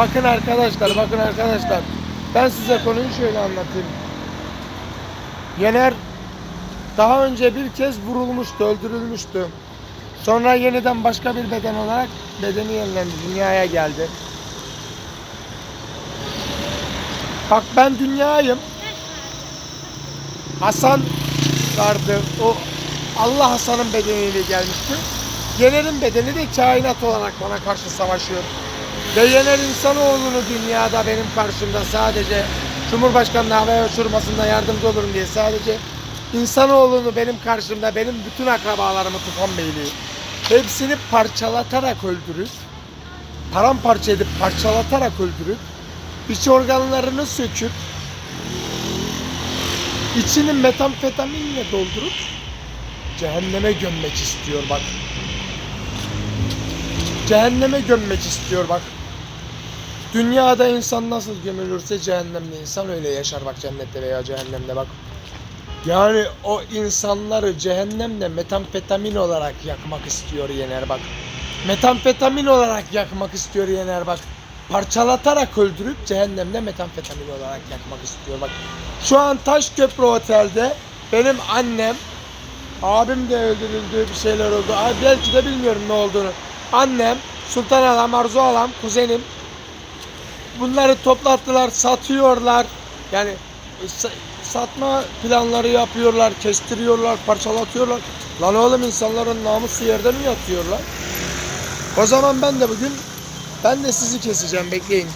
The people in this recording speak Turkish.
Bakın arkadaşlar, bakın arkadaşlar. Ben size konuyu şöyle anlatayım. Yener daha önce bir kez vurulmuştu, öldürülmüştü. Sonra yeniden başka bir beden olarak bedeni yenilendi, dünyaya geldi. Bak ben dünyayım. Hasan vardı. O Allah Hasan'ın bedeniyle gelmişti. Yener'in bedeni de kainat olarak bana karşı savaşıyor. Ve Yener insanoğlunu dünyada benim karşımda sadece Cumhurbaşkanlığı havaya uçurmasında yardımcı olurum diye sadece insanoğlunu benim karşımda benim bütün akrabalarımı Tufan Beyliği hepsini parçalatarak öldürüp paramparça edip parçalatarak öldürüp iç organlarını söküp içini metamfetaminle doldurup cehenneme gömmek istiyor bak. Cehenneme gömmek istiyor bak. Dünyada insan nasıl gömülürse cehennemde insan öyle yaşar bak cennette veya cehennemde bak. Yani o insanları cehennemde metamfetamin olarak yakmak istiyor Yener bak. Metamfetamin olarak yakmak istiyor Yener bak. Parçalatarak öldürüp cehennemde metamfetamin olarak yakmak istiyor bak. Şu an Taşköprü Otel'de benim annem, abim de öldürüldü, bir şeyler oldu. Abi belki de bilmiyorum ne olduğunu. Annem, Sultan Alam, Arzu Alam, kuzenim. Bunları toplattılar, satıyorlar. Yani sa- satma planları yapıyorlar, kestiriyorlar, parçalatıyorlar. Lan oğlum insanların namusu yerde mi yatıyorlar? O zaman ben de bugün ben de sizi keseceğim bekleyin.